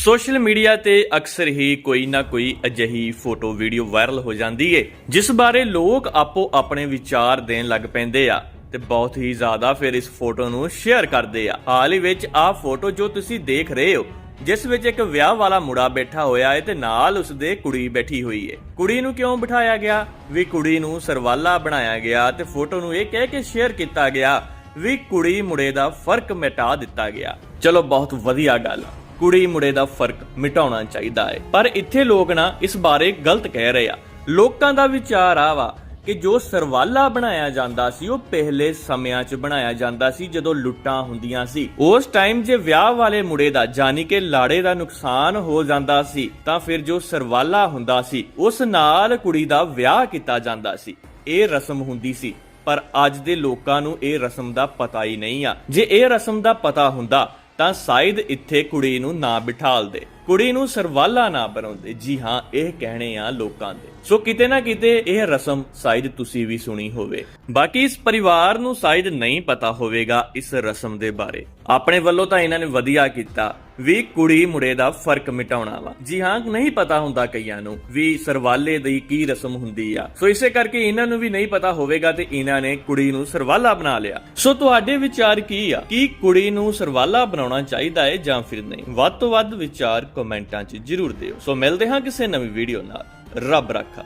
Social media ਤੇ ਅਕਸਰ ਹੀ ਕੋਈ ਨਾ ਕੋਈ ਅਜਿਹੀ ਫੋਟੋ, ਵੀਡੀਓ ਵਾਇਰਲ ਹੋ ਜਾਂਦੀ ਏ, ਜਿਸ ਬਾਰੇ ਲੋਕ ਆਪੋ ਆਪਣੇ ਵਿਚਾਰ ਦੇਣ ਲੱਗ ਪੈਂਦੇ ਆ ਤੇ ਬਹੁਤ ਹੀ ਜ਼ਿਆਦਾ ਫਿਰ ਇਸ ਫੋਟੋ ਨੂੰ ਸ਼ੇਅਰ ਕਰਦੇ ਆ। ਹਾਲ ਹੀ ਵਿੱਚ ਆਹ ਫੋਟੋ ਜੋ ਤੁਸੀਂ ਦੇਖ ਰਹੇ ਹੋ, ਜਿਸ ਵਿੱਚ ਇੱਕ ਵਿਆਹ ਵਾਲਾ ਮੁੰਡਾ ਬੈਠਾ ਹੋਇਆ ਹੈ ਤੇ ਨਾਲ ਉਸਦੇ ਕੁੜੀ ਬੈਠੀ ਹੋਈ ਹੈ ਕੁੜੀ ਨੂੰ ਕਿਉਂ ਬਿਠਾਇਆ ਗਿਆ? ਵੀ ਕੁੜੀ ਨੂੰ ਸਰਵਾਲਾ ਬਣਾਇਆ ਗਿਆ ਤੇ ਫੋਟੋ ਨੂੰ ਇਹ ਕਹਿ ਕੇ ਸ਼ੇਅਰ ਕੀਤਾ ਗਿਆ ਵੀ ਕੁੜੀ ਮੁੰਡੇ ਦਾ ਫ਼ਰਕ ਮਿਟਾ ਦਿੱਤਾ ਗਿਆ। ਚਲੋ, ਬਹੁਤ ਵਧੀਆ ਗੱਲ ਕੁੜੀ ਮੁੰਡੇ ਦਾ ਫ਼ਰਕ ਮਿਟਾਉਣਾ ਚਾਹੀਦਾ ਹੈ। ਪਰ ਇੱਥੇ ਲੋਕ ਨਾ ਇਸ ਬਾਰੇ ਗਲਤ ਕਹਿ ਰਹੇ ਆ। ਲੋਕਾਂ ਦਾ ਵਿਚਾਰ ਆ ਵਾ ਕਿ ਜੋ ਸਰਵਾਲਾ ਬਣਾਇਆ ਜਾਂਦਾ ਸੀ, ਉਹ ਪਹਿਲੇ ਸਮਿਆਂ 'ਚ ਬਣਾਇਆ ਜਾਂਦਾ ਸੀ, ਜਦੋਂ ਲੁੱਟਾਂ ਹੁੰਦੀਆਂ ਸੀ। ਉਸ ਟਾਈਮ ਜੇ ਵਿਆਹ ਵਾਲੇ ਮੁੰਡੇ ਦਾ ਜਾਨੀ ਕਿ ਲਾੜੇ ਦਾ ਨੁਕਸਾਨ ਹੋ ਜਾਂਦਾ ਸੀ, ਤਾਂ ਫਿਰ ਜੋ ਸਰਵਾਲਾ ਹੁੰਦਾ ਸੀ, ਉਸ ਨਾਲ ਕੁੜੀ ਦਾ ਵਿਆਹ ਕੀਤਾ ਜਾਂਦਾ ਸੀ। ਇਹ ਰਸਮ ਹੁੰਦੀ ਸੀ, ਪਰ ਅੱਜ ਦੇ ਲੋਕਾਂ ਨੂੰ ਇਹ ਰਸਮ ਦਾ ਪਤਾ ਹੀ ਨਹੀਂ ਆ। ਜੇ ਇਹ ਰਸਮ ਦਾ ਪਤਾ ਹੁੰਦਾ ਤਾਂ ਸ਼ਾਇਦ ਇੱਥੇ ਕੁੜੀ ਨੂੰ ਨਾ ਬਿਠਾਲਦੇ ਕੁੜੀ ਨੂੰ ਸਰਵਾਲਾ ਨਾ ਬਣਾਉਂਦੇ ਜੀ ਹਾਂ, ਇਹ ਕਹਿਣੇ ਆ ਲੋਕਾਂ ਦੇ। ਸੋ ਕਿਤੇ ਨਾ ਕਿਤੇ ਇਹ ਰਸਮ ਸ਼ਾਇਦ ਤੁਸੀਂ ਵੀ ਸੁਣੀ ਹੋਵੇ। ਬਾਕੀ ਇਸ ਪਰਿਵਾਰ ਨੂੰ ਸ਼ਾਇਦ ਨਹੀਂ ਪਤਾ ਹੋਵੇਗਾ ਇਸ ਰਸਮ ਦੇ ਬਾਰੇ। ਆਪਣੇ ਵੱਲੋਂ ਤਾਂ ਇਹਨਾਂ ਨੇ ਵਧੀਆ ਕੀਤਾ। ਵੀ ਕੁੜੀ ਮੁੰਡੇ ਦਾ ਫ਼ਰਕ ਮਿਟਾਉਣਾ ਵਾ। ਜੀ ਹਾਂ, ਨਹੀਂ ਪਤਾ ਹੁੰਦਾ ਕਈਆਂ ਨੂੰ ਵੀ ਸਰਵਾਲੇ ਦੀ ਕੀ ਰਸਮ ਹੁੰਦੀ ਆ। ਸੋ ਇਸੇ ਕਰਕੇ ਇਹਨਾਂ ਨੂੰ ਵੀ ਨਹੀਂ ਪਤਾ ਹੋਵੇਗਾ ਤੇ ਇਹਨਾਂ ਨੇ ਕੁੜੀ ਨੂੰ ਸਰਵਾਲਾ ਬਣਾ ਲਿਆ। ਸੋ ਤੁਹਾਡੇ ਵਿਚਾਰ ਕੀ ਆ? ਕੀ ਕੁੜੀ ਨੂੰ ਸਰਵਾਲਾ ਬਣਾਉਣਾ ਚਾਹੀਦਾ ਹੈ ਜਾਂ ਫਿਰ ਨਹੀਂ? ਵੱਧ ਤੋਂ ਵੱਧ ਵਿਚਾਰ ਕਮੈਂਟਾਂ 'ਚ ਜਰੂਰ ਦਿਓ। ਸੋ ਮਿਲਦੇ ਹਾਂ ਕਿਸੇ ਨਵੀਂ ਵੀਡੀਓ ਨਾਲ। ਰੱਬ ਰੱਖਾ।